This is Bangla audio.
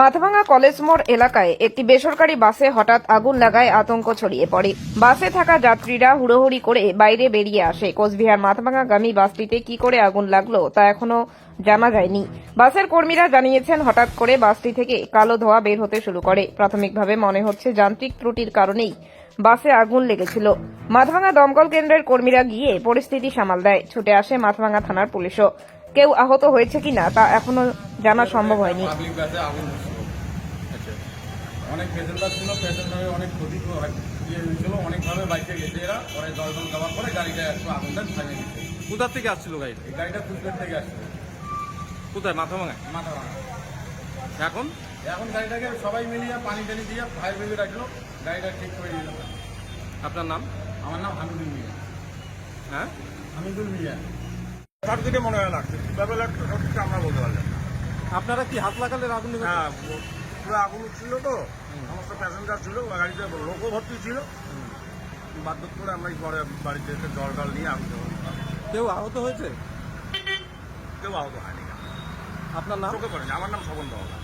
মাথভাঙা কলেজ মোড় এলাকায় একটি বেসরকারি বাসে হঠাৎ আগুন লাগায় আতঙ্ক ছড়িয়ে পড়ে। বাসে থাকা যাত্রীরা হুড়োহুড়ি করে বাইরে বেরিয়ে আসে। কোচবিহার মাথভাঙাগামী বাসটিতে কি করে আগুন লাগল তা এখনও জানা যায়নি। বাসের কর্মীরা জানিয়েছেন, হঠাৎ করে বাসটি থেকে কালো ধোঁয়া বের হতে শুরু করে। প্রাথমিকভাবে মনে হচ্ছে যান্ত্রিক ত্রুটির কারণেই বাসে আগুন লেগেছিল। মাথভাঙা দমকল কেন্দ্রের কর্মীরা গিয়ে পরিস্থিতি সামাল দেয়। ছুটে আসে মাথভাঙা থানার পুলিশও। কেউ আহত হয়েছে কিনা তা এখনও জানা সম্ভব হয়নি। আগুন আচ্ছা। অনেক প্যাসেঞ্জার ছিল প্যাসেঞ্জারের অনেক ক্ষতি ইয়ে হয়েছিল অনেকভাবে বাইকে গেছে এরা পরে দেওয়ার পরে গাড়িটা একটু আগুনটা থামিয়ে দিচ্ছে কোথা থেকে আসছিল গাড়িটা? থেকে আসছে কোথায়? মাথা ভাঙায়? মাথা ভাঙা। এখন? এখন গাড়িটাকে সবাই মিলিয়ে পানি টানি দিয়ে ফায়ার ব্রিগেড রাখল গাড়িটা ঠিক করে দিল আপনার নাম? আমার নাম হামিদুল মিয়া। হ্যাঁ? হামিদুল মিয়া। তার দিকে মনে হয় লাগছে। কীভাবে লাগছে? সব আমরা না। আপনারা কি হাত লাগালে আগুন? হ্যাঁ পুরো আগুন ছিল তো সমস্ত প্যাসেঞ্জার ছিল গাড়িতে লোকও ভর্তি ছিল। বাধ্য করে আমরা পরে বাড়িতে এসে জল টল নিয়ে আগুন কেউ আহত হয়েছে? কেউ আহত হয়নি। আপনার নাম? চোখে পড়েনি আমার নাম বাবা